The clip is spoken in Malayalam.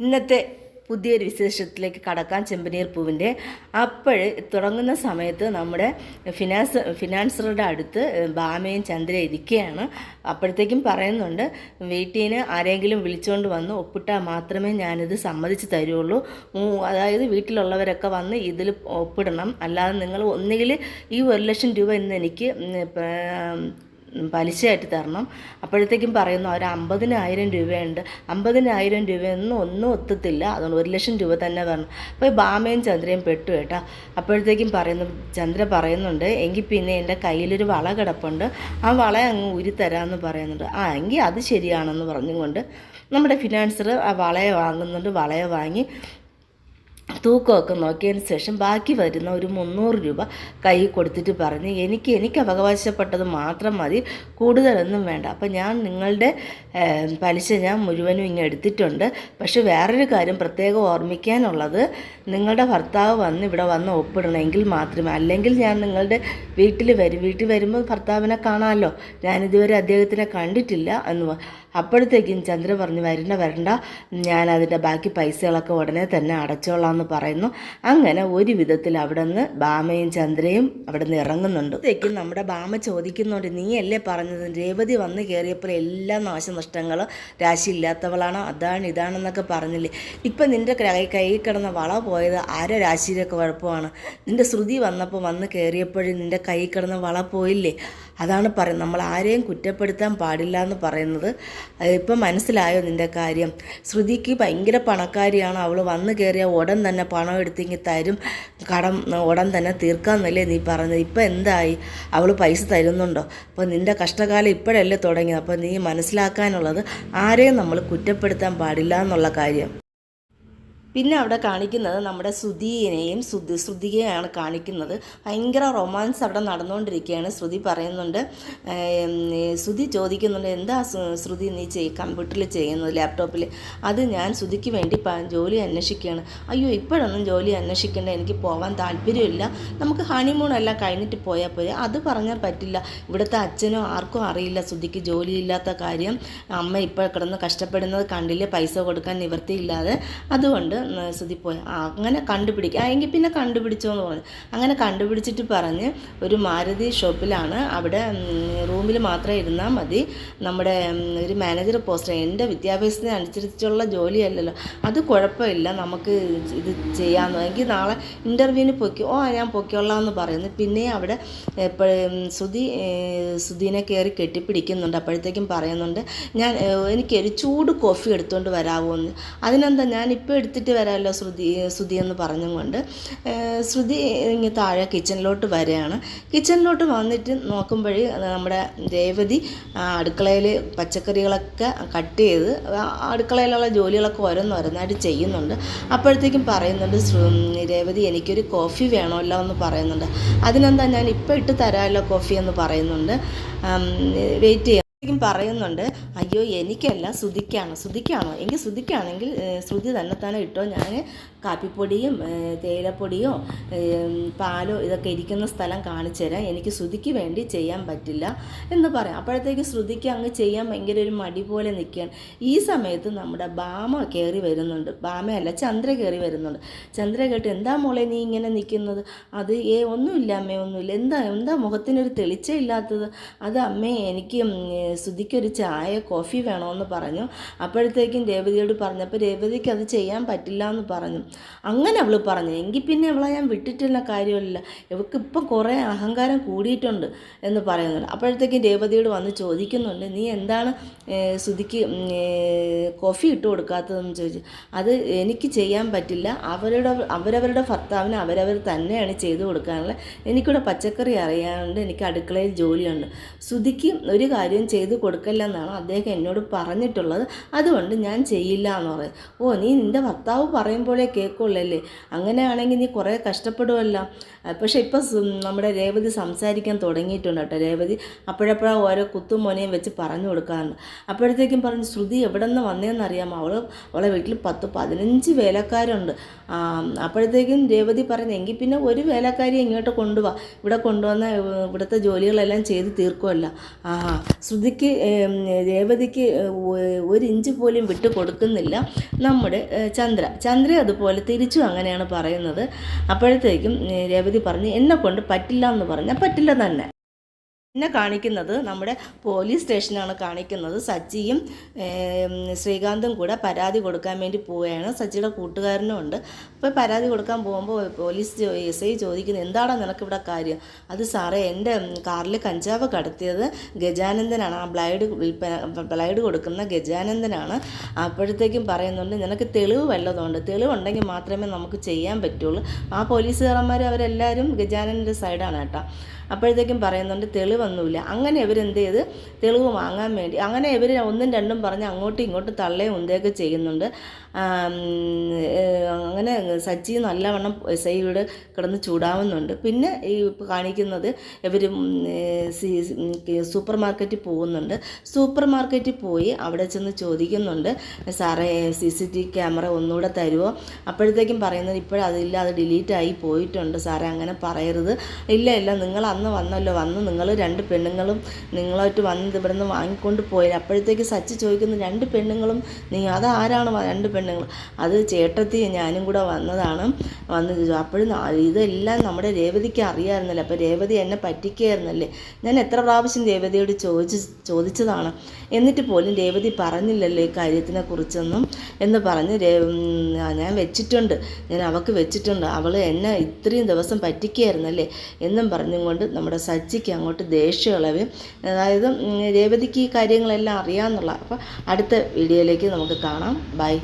ഇന്നത്തെ പുതിയൊരു വിശേഷത്തിലേക്ക് കടക്കാൻ ചെമ്പനീർ പൂവിന്റെ അപ്പോൾ തുടങ്ങുന്ന സമയത്ത് നമ്മുടെ ഫിനാൻസ് ഫിനാൻസറുടെ അടുത്ത് ഭാമയും ചന്ദ്ര ഇരിക്കുകയാണ്. അപ്പോഴത്തേക്കും പറയുന്നുണ്ട് വീട്ടിൽ നിന്ന് ആരെങ്കിലും വിളിച്ചുകൊണ്ട് വന്ന് ഒപ്പിട്ടാൽ മാത്രമേ ഞാനിത് സമ്മതിച്ച് തരുള്ളൂ. അതായത് വീട്ടിലുള്ളവരൊക്കെ വന്ന് ഇതിൽ ഒപ്പിടണം. അല്ലാതെ നിങ്ങൾ ഒന്നുകിൽ ഈ ഒരു ലക്ഷം രൂപ ഇന്ന് എനിക്ക് പലിശയായിട്ട് തരണം. അപ്പോഴത്തേക്കും പറയുന്നു ഒരു അമ്പതിനായിരം രൂപയുണ്ട്. അമ്പതിനായിരം രൂപയൊന്നും ഒന്നും ഒത്തത്തില്ല. അതുകൊണ്ട് ഒരു ലക്ഷം രൂപ തന്നെ വരണം അപ്പോൾ ബാമയും ചന്ദ്രയും പെട്ടു കേട്ടോ. അപ്പോഴത്തേക്കും പറയുന്നു ചന്ദ്ര പറയുന്നുണ്ട് എങ്കിൽ പിന്നെ എന്റെ കയ്യിലൊരു വള കിടപ്പുണ്ട്. ആ വള അങ്ങ് ഊരി തരാമെന്ന് പറയുന്നുണ്ട്. ആ എങ്കിൽ അത് ശരിയാണെന്ന് പറഞ്ഞുകൊണ്ട് നമ്മുടെ ഫിനാൻസർ ആ വളയെ വാങ്ങുന്നുണ്ട്. വളയെ വാങ്ങി തൂക്കമൊക്കെ നോക്കിയതിന് ശേഷം ബാക്കി വരുന്ന ഒരു മുന്നൂറ് രൂപ കൈ കൊടുത്തിട്ട് പറഞ്ഞ് എനിക്ക് എനിക്ക് അവകാശപ്പെട്ടത് മാത്രം മതി കൂടുതലൊന്നും വേണ്ട. അപ്പം ഞാൻ നിങ്ങളുടെ പലിശ ഞാൻ മുഴുവനും ഇങ്ങനെ എടുത്തിട്ടുണ്ട്. പക്ഷെ വേറൊരു കാര്യം പ്രത്യേകം ഓർമ്മിക്കാനുള്ളത് നിങ്ങളുടെ ഭർത്താവ് വന്ന് ഇവിടെ വന്ന് ഒപ്പിടണമെങ്കിൽ മാത്രമേ അല്ലെങ്കിൽ ഞാൻ നിങ്ങളുടെ വീട്ടിൽ വരും വീട്ടിൽ വരുമ്പോൾ ഭർത്താവിനെ കാണാമല്ലോ. ഞാനിതുവരെ അദ്ദേഹത്തിനെ കണ്ടിട്ടില്ല എന്ന് അപ്പോഴത്തേക്കും ചന്ദ്ര പറഞ്ഞു വരണ്ട വരണ്ട. ഞാൻ അതിന്റെ ബാക്കി പൈസകളൊക്കെ ഉടനെ തന്നെ അടച്ചോളാം എന്ന് പറയുന്നു. അങ്ങനെ ഒരു വിധത്തിൽ അവിടെ നിന്ന് ബാമയും ചന്ദ്രയും അവിടെ നിന്ന് ഇറങ്ങുന്നുണ്ട്. അപ്പോഴത്തേക്കും നമ്മുടെ ബാമ ചോദിക്കുന്നുണ്ട് നീ അല്ലേ പറഞ്ഞത്? രേവതി വന്ന് കയറിയപ്പോൾ എല്ലാ നാശനഷ്ടങ്ങളും രാശിയില്ലാത്തവളാണോ. അതാണ് ഇതാണെന്നൊക്കെ പറഞ്ഞില്ലേ? ഇപ്പം നിന്റെ കൈ കൈ കിടന്ന വള പോയത് ആരെ രാശിയിലൊക്കെ കുഴപ്പമാണ്? നിന്റെ ശ്രുതി വന്നപ്പോൾ വന്ന് കയറിയപ്പോഴും നിന്റെ കൈ കിടന്ന വള പോയില്ലേ? അതാണ് പറയുന്നത് നമ്മൾ ആരെയും കുറ്റപ്പെടുത്താൻ പാടില്ല എന്ന് പറയുന്നത്. ഇപ്പം മനസ്സിലായോ നിന്റെ കാര്യം? ശ്രുതിക്ക് ഭയങ്കര പണക്കാരിയാണ്. അവൾ വന്നു കയറിയ ഉടൻ തന്നെ പണം എടുത്തിങ്ങി തരും. കടം ഉടൻ തന്നെ തീർക്കാമെന്നല്ലേ നീ പറഞ്ഞത്. ഇപ്പം എന്തായി? അവൾ പൈസ തരുന്നുണ്ടോ? അപ്പോൾ നിന്റെ കഷ്ടകാലം ഇപ്പോഴല്ലേ തുടങ്ങിയത്. അപ്പോൾ നീ മനസ്സിലാക്കാനുള്ളത് ആരെയും നമ്മൾ കുറ്റപ്പെടുത്താൻ പാടില്ല എന്നുള്ള കാര്യം. പിന്നെ അവിടെ കാണിക്കുന്നത് നമ്മുടെ സുധീനെയും ശ്രുതി ശ്രുതിയെയാണ് കാണിക്കുന്നത്. ഭയങ്കര റൊമാൻസ് അവിടെ നടന്നുകൊണ്ടിരിക്കുകയാണ് ശ്രുതി പറയുന്നുണ്ട്. ശ്രുതി ചോദിക്കുന്നുണ്ട് എന്താ ശ്രു- ശ്രുതി നീ ചെയ് കമ്പ്യൂട്ടറിൽ ചെയ്യുന്നത് ലാപ്ടോപ്പിൽ? അത് ഞാൻ ശ്രുതിക്ക് വേണ്ടി ജോലി അന്വേഷിക്കുകയാണ്. അയ്യോ ഇപ്പോഴൊന്നും ജോലി അന്വേഷിക്കേണ്ട എനിക്ക് പോകാൻ താല്പര്യമില്ല. നമുക്ക് ഹണിമൂൺ എല്ലാം കഴിഞ്ഞിട്ട് പോയാൽ പോരെ. അത് പറഞ്ഞാൽ പറ്റില്ല. ഇവിടുത്തെ അച്ഛനോ ആർക്കും അറിയില്ല ശ്രുതിക്ക് ജോലിയില്ലാത്ത കാര്യം. അമ്മ ഇപ്പോൾ കിടന്ന് കഷ്ടപ്പെടുന്നത് കണ്ടില്ലേ? പൈസ കൊടുക്കാൻ നിവൃത്തിയില്ലാതെ. അതുകൊണ്ട് ഉം, ശ്രുതി പോയി. ആ, അങ്ങനെ കണ്ടുപിടിക്കുക എങ്കിൽ പിന്നെ കണ്ടുപിടിച്ചോ എന്ന് പറഞ്ഞു. അങ്ങനെ കണ്ടുപിടിച്ചിട്ട് പറഞ്ഞ് ഒരു മാരുതി ഷോപ്പിലാണ് അവിടെ റൂമിൽ മാത്രം ഇരുന്നാൽ മതി. നമ്മുടെ ഒരു മാനേജർ പോസ്റ്റ് എന്റെ വിദ്യാഭ്യാസത്തിന് അനുസരിച്ചുള്ള ജോലിയല്ലല്ലോ. അത് കുഴപ്പമില്ല. നമുക്ക് ഇത് ചെയ്യാമെന്ന് എങ്കിൽ നാളെ ഇന്റർവ്യൂവിന് പൊക്കി ഓ ഞാൻ പൊക്കോളാം എന്ന് പറയുന്നു. പിന്നെ അവിടെ ഏഹ്, ശ്രുതിനെ കയറി കെട്ടിപ്പിടിക്കുന്നുണ്ട്. അപ്പോഴത്തേക്കും പറയുന്നുണ്ട് ഞാൻ എനിക്ക് എനിക്കൊരു ചൂട് കോഫി എടുത്തുകൊണ്ട് വരാമോ എന്ന് അതിനെന്താ ഞാൻ ഇപ്പോൾ എടുത്തിട്ട് വരാമല്ലോ ശ്രുതി ശ്രുതി എന്ന് പറഞ്ഞുകൊണ്ട് കൊണ്ട് ശ്രുതി ഇങ്ങനെ താഴെ കിച്ചണിലോട്ട് വരികയാണ്. കിച്ചണിലോട്ട് വന്നിട്ട് നോക്കുമ്പോഴേ നമ്മുടെ രേവതി അടുക്കളയിൽ പച്ചക്കറികളൊക്കെ കട്ട് ചെയ്ത് അടുക്കളയിലുള്ള ജോലികളൊക്കെ ഓരോന്നോരോന്നായിട്ട് ചെയ്യുന്നുണ്ട്. അപ്പോഴത്തേക്കും പറയുന്നുണ്ട് രേവതി എനിക്കൊരു കോഫി വേണമല്ലോ എന്ന് പറയുന്നുണ്ട്. അതിനെന്താ ഞാൻ ഇപ്പോൾ ഇട്ട് തരാമല്ലോ കോഫി എന്ന് പറയുന്നുണ്ട്. വെയിറ്റ് ചെയ്യാം. ശരിക്കും പറയുന്നുണ്ട് അയ്യോ എനിക്കല്ല ശ്രുതിക്കാണ് ശ്രുതിക്കാണോ? എങ്കിൽ ശ്രുതിക്കാണെങ്കിൽ ശ്രുതി തന്നെ തന്നെ ഇട്ടോ? ഞാൻ കാപ്പിപ്പൊടിയും തേയിലപ്പൊടിയോ പാലോ ഇതൊക്കെ ഇരിക്കുന്ന സ്ഥലം കാണിച്ചു തരാം. എനിക്ക് ശ്രുതിക്ക് വേണ്ടി ചെയ്യാൻ പറ്റില്ല എന്ന് പറയാം. അപ്പോഴത്തേക്ക് ശ്രുതിക്ക് അങ്ങ് ചെയ്യാൻ ഭയങ്കര ഒരു മടി പോലെ നിൽക്കുകയാണ്. ഈ സമയത്ത് നമ്മുടെ ബാമ കയറി വരുന്നുണ്ട്. ബാമയല്ല ചന്ദ്ര കയറി വരുന്നുണ്ട്. ചന്ദ്ര കേട്ട് എന്താ മോളെ നീ ഇങ്ങനെ നിൽക്കുന്നത്? അത് ഏ ഒന്നുമില്ല അമ്മേ ഒന്നുമില്ല. എന്താ എന്താ മുഖത്തിനൊരു തെളിച്ചമില്ലാത്തത് അത് അമ്മേ എനിക്ക് ശ്രുതിക്കൊരു ചായ കോഫി വേണമെന്ന് പറഞ്ഞു. അപ്പോഴത്തേക്കും രേവതിയോട് പറഞ്ഞപ്പോൾ രേവതിക്ക് അത് ചെയ്യാൻ പറ്റില്ല എന്ന് പറഞ്ഞു. അങ്ങനെ അവൾ പറഞ്ഞു. എങ്കിൽ പിന്നെ അവളെ ഞാൻ വിട്ടിട്ടുള്ള കാര്യമില്ല. ഇവൾക്ക് ഇപ്പം കുറേ അഹങ്കാരം കൂടിയിട്ടുണ്ട് എന്ന് പറയുന്നുണ്ട്. അപ്പോഴത്തേക്കും രേവതിയോട് വന്ന് ചോദിക്കുന്നുണ്ട് നീ എന്താണ് സുധിക്ക് കോഫി ഇട്ട് കൊടുക്കാത്തതെന്ന് ചോദിച്ചു? അത് എനിക്ക് ചെയ്യാൻ പറ്റില്ല. അവരുടെ അവരവരുടെ ഭർത്താവിന് അവരവർ തന്നെയാണ് ചെയ്തു കൊടുക്കാനുള്ളത്. എനിക്കിവിടെ പച്ചക്കറി അറിയാനുണ്ട് എനിക്ക് അടുക്കളയിൽ ജോലിയുണ്ട്. ശ്രുതിക്ക് ഒരു കാര്യം ചെയ്തു കൊടുക്കല്ലെന്നാണ് അദ്ദേഹം എന്നോട് പറഞ്ഞിട്ടുള്ളത്. അതുകൊണ്ട് ഞാൻ ചെയ്യില്ല എന്ന് പറയും ഓ നീ നിന്റെ ഭർത്താവ് പറയുമ്പോഴേ കേൾക്കുള്ളല്ലേ? അങ്ങനെയാണെങ്കിൽ നീ കുറേ കഷ്ടപ്പെടുമല്ലോ പക്ഷേ ഇപ്പം നമ്മുടെ രേവതി സംസാരിക്കാൻ തുടങ്ങിയിട്ടുണ്ട് കേട്ടോ രേവതി. അപ്പോഴപ്പോഴാ ഓരോ കുത്തും മോനെയും വെച്ച് പറഞ്ഞു കൊടുക്കാറുണ്ട് അപ്പോഴത്തേക്കും പറഞ്ഞു ശ്രുതി എവിടെ നിന്ന് വന്നതെന്നറിയാമോ അവൾ അവളെ വീട്ടിൽ പത്ത് പതിനഞ്ച് വേലക്കാരുണ്ട്. അപ്പോഴത്തേക്കും രേവതി പറഞ്ഞു എങ്കിൽ പിന്നെ ഒരു വേലക്കാരി ഇങ്ങോട്ട് കൊണ്ടുപോവാ ഇവിടെ കൊണ്ടുവന്ന ഇവിടുത്തെ ജോലികളെല്ലാം ചെയ്ത് തീർക്കുമല്ല ആ ശ്രുതി രേവതിക്ക് ഒ- ഒരു ഇഞ്ച് പോലും വിട്ടു കൊടുക്കുന്നില്ല നമ്മുടെ ചന്ദ്ര. ചന്ദ്ര അതുപോലെ തിരിച്ചും അങ്ങനെയാണ് പറയുന്നത്. അപ്പോഴത്തേക്കും രേവതി പറഞ്ഞ് എന്നെ കൊണ്ട് പറ്റില്ല എന്ന് പറഞ്ഞാൽ പറ്റില്ല തന്നെ. പിന്നെ കാണിക്കുന്നത് നമ്മുടെ പോലീസ് സ്റ്റേഷനാണ് കാണിക്കുന്നത്. ഏം, ശ്രീകാന്തും കൂടെ പരാതി കൊടുക്കാൻ വേണ്ടി പോവുകയാണ്. സച്ചിയുടെ കൂട്ടുകാരനും ഉണ്ട്. അപ്പോൾ പരാതി കൊടുക്കാൻ പോകുമ്പോൾ പോലീസ് എസ് ഐ ചോദിക്കുന്നത് എന്താണോ നിനക്കിവിടെ കാര്യം? അത് സാറേ എന്റെ കാറിൽ കഞ്ചാവ് കടത്തിയത് ഗജാനന്ദനാണ്. ആ ബ്ലൈഡ് വിൽപ്പന ബ്ലൈഡ് കൊടുക്കുന്ന ഗജാനന്ദനാണ്. അപ്പോഴത്തേക്കും പറയുന്നുണ്ട് നിനക്ക് തെളിവ് വല്ലതുണ്ട് തെളിവുണ്ടെങ്കിൽ മാത്രമേ നമുക്ക് ചെയ്യാൻ പറ്റുള്ളൂ. ആ പോലീസുകാരന്മാർ അവരെല്ലാവരും ഗജാനന്ദന്റെ സൈഡാണ് കേട്ടോ. അപ്പോഴത്തേക്കും പറയുന്നുണ്ട് തെളിവൊന്നുമില്ല അങ്ങനെ ഇവരെന്ത് ചെയ്ത്? തെളിവ് വാങ്ങാൻ വേണ്ടി. അങ്ങനെ ഇവർ ഒന്നും രണ്ടും പറഞ്ഞ് അങ്ങോട്ടും ഇങ്ങോട്ടും തള്ളേ ഉന്തയൊക്കെ ചെയ്യുന്നുണ്ട്. അങ്ങനെ സച്ചി നല്ലവണ്ണം എസ് ഐയോട് കിടന്ന് ചൂടാവുന്നുണ്ട്. പിന്നെ ഈ കാണിക്കുന്നത് ഇവർ സൂപ്പർ മാർക്കറ്റിൽ പോകുന്നുണ്ട്. സൂപ്പർ മാർക്കറ്റിൽ പോയി അവിടെ ചെന്ന് ചോദിക്കുന്നുണ്ട് സാറേ സി സി ടി ക്യാമറ ഒന്നുകൂടെ തരുമോ അപ്പോഴത്തേക്കും പറയുന്നത് ഇപ്പോഴതില്ല അത് ഡിലീറ്റ് ആയി പോയിട്ടുണ്ട് സാറേ അങ്ങനെ പറയരുത്. ഇല്ല ഇല്ല നിങ്ങൾ അന്ന് വന്നല്ലോ വന്ന് നിങ്ങൾ രണ്ട് പെണ്ണുങ്ങളും നിങ്ങളായിട്ട് വന്നത് ഇവിടെ നിന്ന് വാങ്ങിക്കൊണ്ട് പോയി അപ്പോഴത്തേക്ക് സച്ചി ചോദിക്കുന്ന രണ്ട് പെണ്ണുങ്ങളും നീ അതാരാണ് രണ്ട് പെണ്ണുങ്ങൾ. അത് ചേട്ടത്തി ഞാനും കൂടെ വന്നതാണ് വന്ന് അപ്പോഴും ഇതെല്ലാം നമ്മുടെ രേവതിക്ക് അറിയാമായിരുന്നല്ലോ? അപ്പോൾ രേവതി എന്നെ പറ്റിക്കുകയായിരുന്നല്ലേ ഞാൻ എത്ര പ്രാവശ്യം രേവതിയോട് ചോദിച്ച് ചോദിച്ചതാണ്. എന്നിട്ട് പോലും രേവതി പറഞ്ഞില്ലല്ലോ ഈ കാര്യത്തിനെ കുറിച്ചൊന്നും എന്ന് പറഞ്ഞ് ഞാൻ വെച്ചിട്ടുണ്ട്. ഞാൻ അവൾക്ക് വെച്ചിട്ടുണ്ട്. അവൾ എന്നെ ഇത്രയും ദിവസം പറ്റിക്കുകയായിരുന്നല്ലേ എന്നും പറഞ്ഞുകൊണ്ട് നമ്മുടെ സച്ചിക്ക് അങ്ങോട്ട് ദേഷ്യം ഇളവി അതായത് രേവതിക്ക് ഈ കാര്യങ്ങളെല്ലാം അറിയാമെന്നുള്ള അപ്പോൾ അടുത്ത വീഡിയോയിലേക്ക് നമുക്ക് കാണാം. ബൈ.